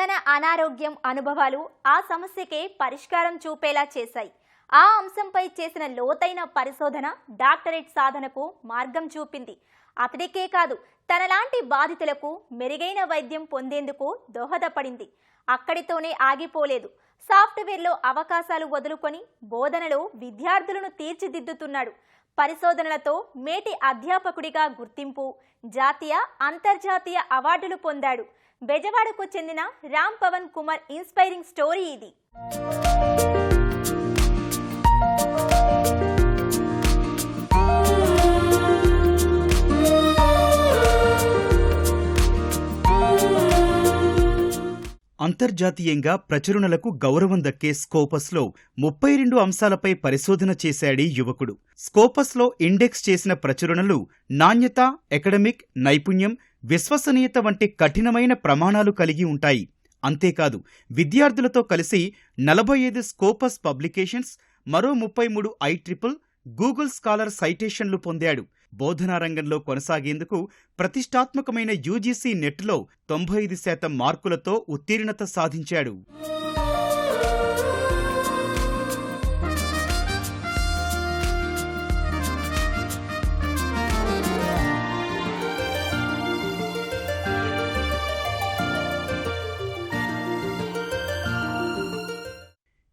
తన అనారోగ్యం అనుభవాలు ఆ సమస్యకే పరిష్కారం చూపేలా చేశాయి. ఆ అంశంపై చేసిన లోతైన పరిశోధన డాక్టరేట్ సాధనకు మార్గం చూపింది. అతడికే కాదు తనలాంటి బాధితులకు మెరుగైన వైద్యం పొందేందుకు దోహదపడింది. అక్కడితోనే ఆగిపోలేదు. సాఫ్ట్వేర్లో అవకాశాలు వదులుకొని బోధనలో విద్యార్థులను తీర్చిదిద్దుతున్నాడు. పరిశోధనలతో మేటి అధ్యాపకుడిగా గుర్తింపు జాతీయ అంతర్జాతీయ అవార్డులు పొందాడు. బెజవాడకు చెందిన రామ్ పవన్ కుమార్ ఇన్స్పైరింగ్ స్టోరీ ఇది. అంతర్జాతీయంగా ప్రచురణలకు గౌరవం దక్కే స్కోపస్లో ముప్పై రెండు అంశాలపై పరిశోధన చేశాడీ యువకుడు. స్కోపస్లో ఇండెక్స్ చేసిన ప్రచురణలు నాణ్యత అకడమిక్ నైపుణ్యం విశ్వసనీయత వంటి కఠినమైన ప్రమాణాలు కలిగి ఉంటాయి. అంతేకాదు విద్యార్థులతో కలిసి నలభై ఐదు స్కోపస్ పబ్లికేషన్స్ మరో ముప్పై మూడు ఐ ట్రిపుల్ గూగుల్ స్కాలర్ సైటేషన్లు పొందాడు. బోధనా రంగంలో కొనసాగేందుకు ప్రతిష్టాత్మకమైన యూజీసీ నెట్లో తొంభై ఐదు శాతం మార్కులతో ఉత్తీర్ణత సాధించాడు.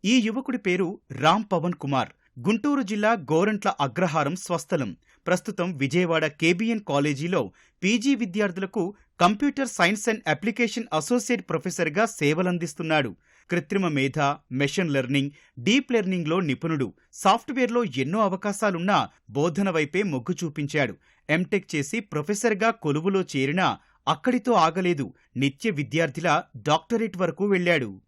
ఈ యువకుడి పేరు రామ్ పవన్ కుమార్. గుంటూరు జిల్లా గోరంట్ల అగ్రహారం స్వస్థలం. ప్రస్తుతం విజయవాడ కేబిఎన్ కాలేజీలో పీజీ విద్యార్థులకు computer science and application associate ప్రొఫెసర్గా సేవలందిస్తున్నాడు. కృత్రిమ మేధ మెషిన్ లెర్నింగ్ డీప్ లెర్నింగ్లో నిపుణుడు. సాఫ్ట్వేర్లో ఎన్నో అవకాశాలున్నా బోధన వైపే మొగ్గు చూపించాడు. ఎంటెక్ చేసి ప్రొఫెసర్గా కొలువులో చేరినా అక్కడితో ఆగలేదు. నిత్య విద్యార్థిలా డాక్టరేట్ వరకు వెళ్ళాడు.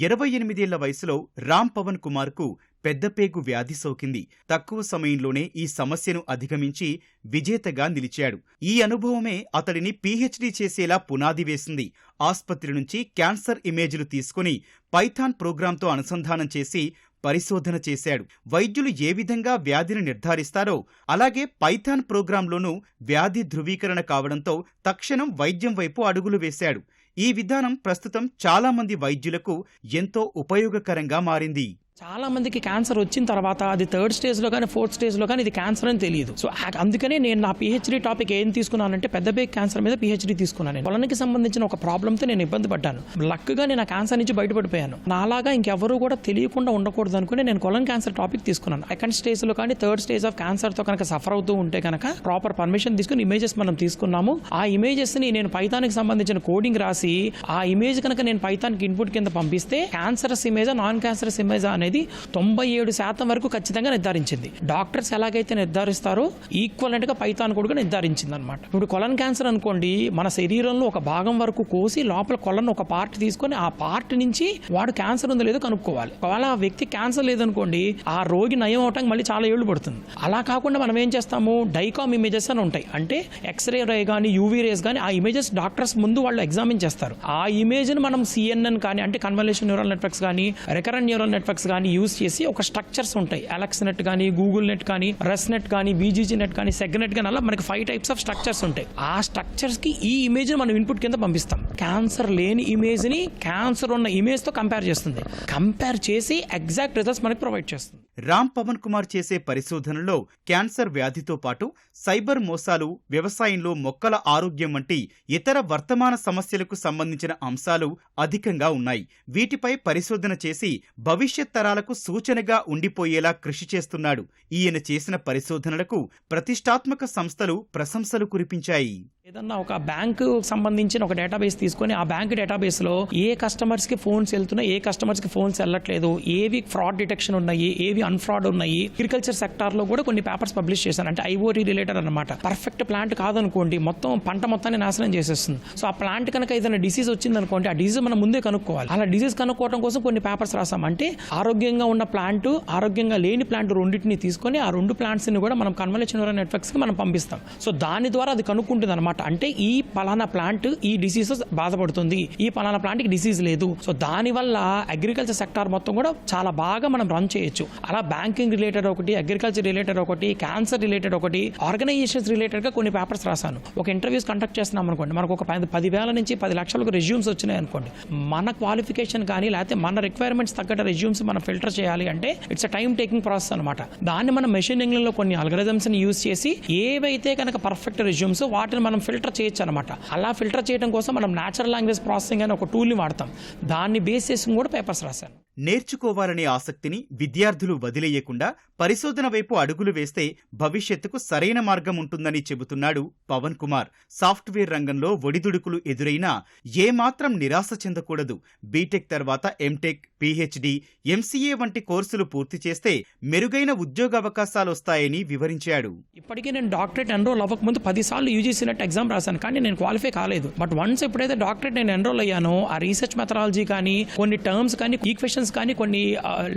ఇరవై ఎనిమిదేళ్ళ వయసులో రామ్ పవన్ కుమార్కు పెద్దపేగు వ్యాధి సోకింది. తక్కువ సమయంలోనే ఈ సమస్యను అధిగమించి విజేతగా నిలిచాడు. ఈ అనుభవమే అతడిని పీహెచ్డీ చేసేలా పునాది వేసింది. ఆస్పత్రి నుంచి క్యాన్సర్ ఇమేజ్లు తీసుకుని పైథాన్ ప్రోగ్రాంతో అనుసంధానం చేసి పరిశోధన చేశాడు. వైద్యులు ఏ విధంగా వ్యాధిని నిర్ధారిస్తారో అలాగే పైథాన్ ప్రోగ్రాంలోనూ వ్యాధి ధృవీకరణ కావడంతో తక్షణం వైద్యం వైపు అడుగులు వేశాడు. ఈ విధానం ప్రస్తుతం చాలా మంది వైద్యులకు ఎంతో ఉపయోగకరంగా మారింది. చాలా మందికి క్యాన్సర్ వచ్చిన తర్వాత అది థర్డ్ స్టేజ్లో కానీ ఫోర్త్ స్టేజ్లో కానీ ఇది క్యాన్సర్ అని తెలియదు. సో అందుకనే నేను నా పిహెచ్డీ టాపిక్ ఏం తీసుకున్నానంటే పెద్ద బేక్ క్యాన్సర్ మీద పిహెచ్డీ తీసుకున్నాను పొలానికి సంబంధించిన ఒక ప్రాబ్లంతో నేను ఇబ్బంది పడ్డాను. లక్గా నేను ఆ క్యాన్సర్ నుంచి బయటపడిపోయాను. నాలాగా ఇంకెవరు కూడా తెలియకుండా ఉండకూడదు అనుకుని నేను కొలం క్యాన్సర్ టాపిక్ తీసుకున్నాను. సెకండ్ స్టేజ్లో కానీ థర్డ్ స్టేజ్ ఆఫ్ క్యాన్సర్తో కనుక సఫర్ అవుతూ ఉంటే కనుక ప్రాపర్ పర్మిషన్ తీసుకుని ఇమేజెస్ మనం తీసుకున్నాము. ఆ ఇమేజెస్ని నేను పైతానికి సంబంధించిన కోడింగ్ రాసి ఆ ఇమేజ్ కనుక నేను పైతానికి ఇన్పుట్ కింద పంపిస్తే cancerous image non cancerous image అనేది తొంభై ఏడు శాతం వరకు ఖచ్చితంగా నిర్ధారించింది. డాక్టర్స్ ఎలాగైతే నిర్ధారిస్తారో ఈక్వలెంట్గా పైతాన్ కూడా నిర్ధారించింది అనమాట ఇప్పుడు కొలన్ క్యాన్సర్ అనుకోండి మన శరీరంలో ఒక భాగం వరకు కోసి లోపల కొలన్ ఒక పార్ట్ తీసుకొని ఆ పార్ట్ నుంచి వాడు క్యాన్సర్ ఉందో లేదో కనుక్కోవాలి. ఒకవేళ ఆ వ్యక్తి క్యాన్సర్ లేదనుకోండి ఆ రోగి నయం అవటానికి మళ్ళీ చాలా ఏళ్ళు పడుతుంది. అలా కాకుండా మనం ఏం చేస్తాము? డైకామ్ ఇమేజెస్ అని ఉంటాయి. అంటే ఎక్స్రే రే కానీ యూవీ రేస్ కానీ ఆ ఇమేజెస్ డాక్టర్స్ ముందు వాళ్ళు ఎగ్జామిన్ చేస్తారు. ఆ ఇమేజ్ మనం సిఎన్ఎన్ కానీ అంటే కన్వల్యూషన్ న్యూరల్ నెట్వర్క్స్ కానీ రికరెంట్ న్యూరల్ నెట్వర్క్స్ కానీ యూస్ చేసి ఒక స్ట్రక్చర్స్ ఉంటాయి. అలెక్స్ నెట్ కానీ గూగుల్ నెట్ కానీ రెస్ నెట్ కానీ బీజీజీ నెట్ కానీ సెగ్ నెట్ కానీ అలా మనకి ఫైవ్ టైప్స్ ఆఫ్ స్ట్రక్చర్స్ ఉంటాయి. ఆ స్ట్రక్చర్స్కి ఈ ఇమేజ్ మనం ఇన్పుట్ కింద పంపిస్తాం. క్యాన్సర్ లేని ఇమేజ్ని క్యాన్సర్ ఉన్న ఇమేజ్తో కంపేర్ చేస్తుంది. కంపేర్ చేసి ఎగ్జాక్ట్ రిజల్ట్స్ మనకి ప్రొవైడ్ చేస్తుంది. రామ్ పవన్ కుమార్ చేసే పరిశోధనలో క్యాన్సర్ వ్యాధితో పాటు సైబర్ మోసాలు వ్యవసాయంలో మొక్కల ఆరోగ్యం వంటి ఇతర వర్తమాన సమస్యలకు సంబంధించిన అంశాలు అధికంగా ఉన్నాయి. వీటిపై పరిశోధన చేసి భవిష్యత్ తరాలకు సూచనగా ఉండిపోయేలా కృషి చేస్తున్నాడు. ఈయన చేసిన పరిశోధనలకు ప్రతిష్టాత్మక సంస్థలు ప్రశంసలు కురిపించాయి. ఏదన్నా ఒక బ్యాంకు సంబంధించిన ఒక డేటాబేస్ తీసుకొని ఆ బ్యాంక్ డేటాబేస్లో ఏ కస్టమర్స్కి ఫోన్స్ వెళ్తున్నాయి ఏ కస్టమర్స్కి ఫోన్స్ వెళ్ళట్లేదు ఏవి ఫ్రాడ్ డిటెక్షన్ ఉన్నాయి ఏవి అన్ఫ్రాడ్ ఉన్నాయి అగ్రికల్చర్ సెక్టార్లో కూడా కొన్ని పేపర్స్ పబ్లిష్ చేశాను. అంటే ఐఓటీ రిలేటెడ్ అనమాట పర్ఫెక్ట్ ప్లాంట్ కాదనుకోండి మొత్తం పంట మొత్తాన్ని నాశనం చేసేస్తుంది. సో ఆ ప్లాంట్ కనుక ఏదైనా డిసీజ్ వచ్చింది అనుకోండి ఆ డిసీజ్ మనం ముందే కనుక్కోవాలి. అలా డిసీజ్ కనుక్కోవడం కోసం కొన్ని పేపర్స్ రాసాం అంటే ఆరోగ్యంగా ఉన్న ప్లాంట్ ఆరోగ్యంగా లేని ప్లాంట్ రెండింటిని తీసుకొని ఆ రెండు ప్లాంట్స్ని కూడా మనం కన్వల్యూషన్ నెట్వర్క్స్కి మనం పంపిస్తాం. సో దాని ద్వారా అది కనుక్కుంటుంది అనమాట అనమాట. అంటే ఈ పలానా ప్లాంట్ ఈ డిసీజెస్ బాధపడుతుంది. ఈ పలానా ప్లాంట్కి డిసీజ్ లేదు. సో దానివల్ల అగ్రికల్చర్ సెక్టార్ మొత్తం కూడా చాలా బాగా మనం రన్ చేయొచ్చు. అలా బ్యాంకింగ్ రిలేటెడ్ ఒకటి అగ్రికల్చర్ రిలేటెడ్ ఒకటి క్యాన్సర్ రిలేటెడ్ ఒకటి ఆర్గనైజేషన్స్ రిలేటెడ్గా కొన్ని పేపర్స్ రాశాను. ఒక ఇంటర్వ్యూస్ కండక్ట్ చేస్తున్నాం అనుకోండి. మనకు ఒక పది పదివేల నుంచి పది లక్షలకు రెజ్యూమ్స్ వచ్చినాయి అనుకోండి. మన క్వాలిఫికేషన్ కానీ లేకపోతే మన రిక్వైర్మెంట్స్ తగ్గట్టు రెజ్యూమ్స్ మనం ఫిల్టర్ చేయాలి అంటే it's a time taking process అనమాట. దాన్ని మనం మెషిన్లో కొన్ని algorithms ని యూస్ చేసి ఏవైతే కనుక పర్ఫెక్ట్ రెజ్యూమ్స్ వాటిని మనం ఫిల్టర్ చేయొచ్చు అనమాట అలా ఫిల్టర్ చేయడం కోసం మనం న్యాచురల్ లాంగ్వేజ్ ప్రాసెసింగ్ అనే ఒక టూల్ని వాడతాం. దాన్ని బేస్ చేసి కూడా పేపర్స్ రాశాను. నేర్చుకోవాలనే ఆసక్తిని విద్యార్థులు వదిలేయకుండా పరిశోధన వైపు అడుగులు వేస్తే భవిష్యత్తుకు సరైన మార్గం ఉంటుందని చెబుతున్నాడు పవన్ కుమార్. సాఫ్ట్వేర్ రంగంలో ఒడిదుడుకులు ఎదురైనా ఏమాత్రం నిరాశ చెందకూడదు. బీటెక్ తర్వాత ఎంటెక్ పీహెచ్డీ ఎంసీఏ వంటి కోర్సులు పూర్తి చేస్తే మెరుగైన ఉద్యోగావకాశాలొస్తాయని వివరించాడు. ఇప్పటికీ నేను డాక్టరేట్ ఎన్రోల్ అవ్వకముందు పది సార్లు యూజీసీ నెట్ ఎగ్జామ్ రాశాను. కానీ నేను క్వాలిఫై కాలేదు. బట్ వన్స్ ఎప్పుడైతే డాక్టరేట్ నేను ఎన్రోల్ అయ్యానో ఆ రీసెర్చ్ మెథడాలజీ కానీ కొన్ని టర్మ్స్ కానీ ఈక్వెషన్స్ కానీ కొన్ని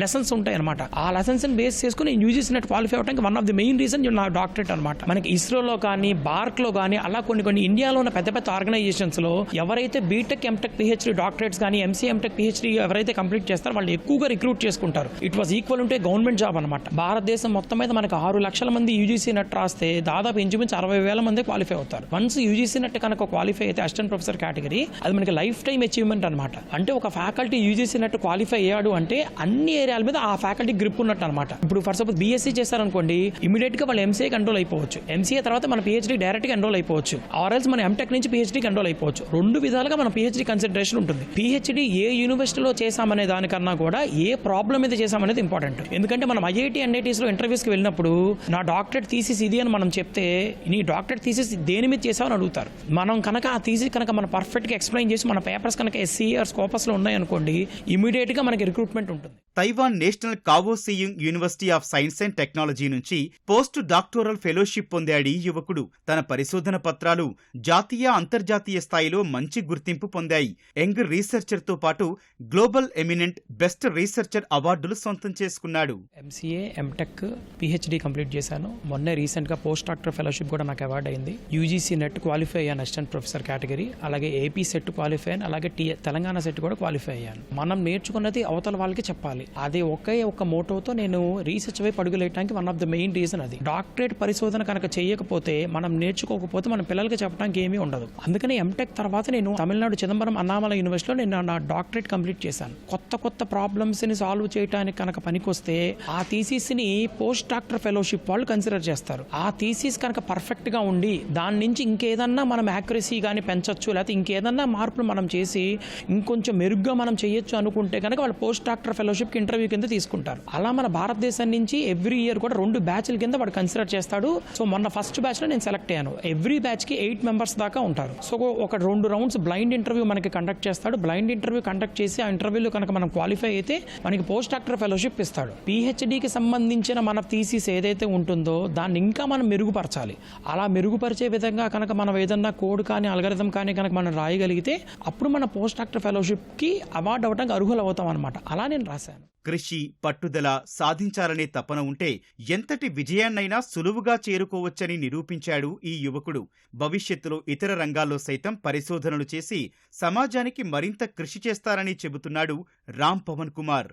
లెసన్స్ ఉంటాయి అనమాట ఆ లెసన్స్ బేస్ చేసుకుని యూజీస్ యూజీసీ నెట్ క్వాలిఫై అవడానికి one of the main reason నా డాక్టరేట్ అనమాట మనకి ఇస్రోలో కానీ బార్క్లో కానీ అలా కొన్ని కొన్ని ఇండియాలో ఉన్న పెద్ద పెద్ద ఆర్గనైజేషన్స్లో ఎవరైతే బీటెక్ ఎంటెక్ పిహెచ్డి డాక్టరేట్స్ కానీ ఎంసీ ఎంటెక్ పిహెచ్డి ఎవరైతే కంప్లీట్ చేస్తారో వాళ్ళు ఎక్కువగా రిక్రూట్ చేసుకుంటారు. ఇట్ వాస్ ఈక్వల్ ఉంటే గవర్నమెంట్ జాబ్ అనమాట భారతదేశం మొత్తం మీద మనకు ఆరు లక్షల మంది యూజీసీ నెట్ రాస్తే దాదాపు ఇంచుమించు అరవై వేల మంది క్వాలిఫై అవుతారు. వన్స్ యూజీసీ నెట్ కనుక క్వాలిఫై అయితే అసిస్టెంట్ ప్రొఫెసర్ కేటగిరీ అది మనకి లైఫ్ టైం అచీవ్మెంట్ అనమాట అంటే ఒక ఫ్యాకల్టీ యూజీసీ నెట్ క్వాలిఫై అయ్యాడు అంటే అన్ని ఏరియాల మీద ఆ ఫ్యాకల్టీ గ్రిప్ ఉన్నట్టు అనమాట ఇప్పుడు ఫర్ సపోజ్ బీఎస్సీ చేశారనుకోండి ఇమీడియట్గా వాళ్ళు ఎంసీఏ కంట్రోల్ అయిపోవచ్చు. ఎంసీఏ తర్వాత మన పిహెచ్డీ డైరెక్ట్గా ఎన్రోల్ అయిపోవచ్చు. ఆర్ఎల్స్ మన ఎంటెక్ నుంచి పిహెచ్డీ కంట్రోల్ అయిపోవచ్చు. రెండు విధాలుగా మన పిహెచ్డీ కన్సిడరేషన్ ఉంటుంది. పిహెచ్డీ ఏ యూనివర్సిటీలో చేశామనే దానికన్నా కూడా ఏ ప్రాబ్లం మీద చేశామనేది ఇంపార్టెంట్ ఎందుకంటే మనం ఐఐటి ఎన్ఐటీస్లో ఇంటర్వ్యూస్కి వెళ్ళినప్పుడు నా డాక్టరేట్ థీసిస్ ఇది అని మనం చెప్తే నీ డాక్టరేట్ థీసిస్ దేని మీద చేసావని అడుగుతారు. మనం కనుక ఆ థీసిస్ కనుక మనం పర్ఫెక్ట్గా ఎక్స్ప్లెయిన్ చేసి మన పేపర్స్ కనుక ఎస్సీ ఆర్ స్కోపస్లో ఉన్నాయనుకోండి ఇమీడియట్గా మనకి రిక్రూట్మెంట్ ఉంటుంది. Taiwan national Kaohsiung university of science and technology నుంచి పోస్ట్ డాక్టోరల్ ఫెలోషిప్ పొందాడు ఈ యువకుడు. తన పరిశోధన పత్రాలు జాతీయ అంతర్జాతీయ స్థాయిలో మంచి గుర్తింపు పొందాయి. యంగ్ రీసెర్చర్తో పాటు గ్లోబల్ ఎమినెంట్ బెస్ట్ రీసెర్చర్ అవార్డులు సొంతం చేసుకున్నాడు. ఎంసీఏ ఎంటెక్ పిహెచ్డి కంప్లీట్ చేశాను. మొన్నే రీసెంట్గా పోస్ట్ డాక్టర్ ఫెలోషిప్ కూడా నాకు అవార్డ్ అయింది. యూజీసీ నెట్ క్వాలిఫై అయ్యాను అసిస్టెంట్ ప్రొఫెసర్ కేటగిరీ. అలాగే ఏపీ సెట్ క్వాలిఫై అయ్యాను. అలాగే టీ తెలంగాణ సెట్ కూడా క్వాలిఫై అయ్యాను. మనం నేర్చుకున్నది అవతల వాళ్ళకి చెప్పాలి. అది ఒకే ఒక మోటోతో నేను రీసెర్చ్ వైపు అడుగులేయడానికి one of the main reason అది. డాక్టరేట్ పరిశోధన కనుక చేయకపోతే మనం నేర్చుకోకపోతే మన పిల్లలకి చెప్పడానికి ఏమీ ఉండదు. అందుకని ఎంటెక్ తర్వాత నేను తమిళనాడు చిదంబరం అన్నామల యూనివర్సిటీలో నేను నా డాక్టరేట్ కంప్లీట్ చేశాను. కొత్త కొత్త ప్రాబ్లమ్స్ని సాల్వ్ చేయడానికి కనుక పనికొస్తే ఆ థీసిస్ని పోస్ట్ డాక్టర్ ఫెలోషిప్ వాళ్ళు కన్సిడర్ చేస్తారు. ఆ థీసిస్ కనుక పర్ఫెక్ట్గా ఉండి దాని నుంచి ఇంకేదన్నా మనం యాక్యురసీ కానీ పెంచొచ్చు లేకపోతే ఇంకేదన్నా మార్పులు మనం చేసి ఇంకొంచెం మెరుగ్గా మనం చేయొచ్చు అనుకుంటే కనుక వాళ్ళు పోస్ట్ డాక్టర్ ఫెలోషిప్ కి ఇంటర్వ్యూ కింద తీసుకుంటారు. అలా మన భారతదేశం నుంచి ఎవ్రీ ఇయర్ కూడా రెండు బ్యాచ్ల కింద వాడు కన్సిడర్ చేస్తాడు. సో మొన్న ఫస్ట్ బ్యాచ్లో నేను సెలెక్ట్ అయ్యాను. ఎవ్రీ బ్యాచ్కి ఎయిట్ మెంబర్స్ దాకా ఉంటారు. సో ఒక రెండు రౌండ్స్ బ్లైండ్ ఇంటర్వ్యూ మనకి కండక్ట్ చేస్తాడు. బ్లైండ్ ఇంటర్వ్యూ కండక్ట్ చేసి ఆ ఇంటర్వ్యూలో కనుక మనం క్వాలిఫై అయితే మనకి పోస్ట్ డాక్టర్ ఫెలోషిప్ ఇస్తాడు. పిహెచ్డికి సంబంధించిన మన థీసిస్ ఏదైతే ఉంటుందో దాన్ని ఇంకా మనం మెరుగుపరచాలి. అలా మెరుగుపరిచే విధంగా కనుక మనం ఏదన్నా కోడ్ కానీ అల్గరిథం కానీ కనుక మనం రాయగలిగితే అప్పుడు మన పోస్ట్ డాక్టర్ ఫెలోషిప్కి అవార్డు అవ్వడానికి అర్హులు అవుతాం అనమాట అలా నేను రాశాను. కృషి పట్టుదల సాధించాలనే తపన ఉంటే ఎంతటి విజయాన్నైనా సులువుగా చేరుకోవచ్చని నిరూపించాడు ఈ యువకుడు. భవిష్యత్తులో ఇతర రంగాల్లో సైతం పరిశోధనలు చేసి సమాజానికి మరింత కృషి చేస్తారని చెబుతున్నాడు రామ్ పవన్ కుమార్.